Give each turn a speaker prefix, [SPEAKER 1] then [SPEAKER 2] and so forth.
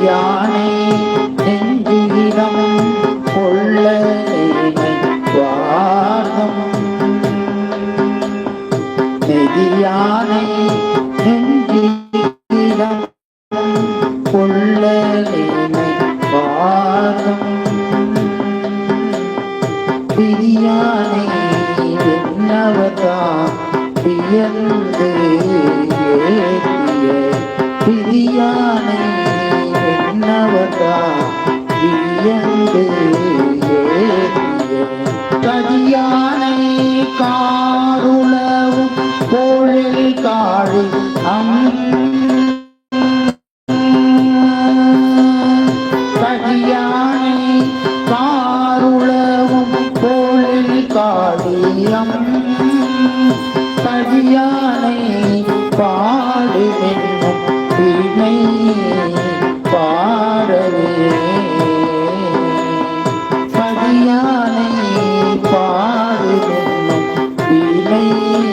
[SPEAKER 1] யானை நெஞ்சியிடம் கொள்ள வாதம் நெதியானை நெஞ்சியிடம் கொள்ள வாதம் பிரியானை என்னவதா? பியல்ந்து பிரியானை கதியானை காருளவும் கோழில் காழி அம் கதியானை காருளவும் கோழில் காளியம் கதியானை பாடுமென்னும் பிணை Thank you.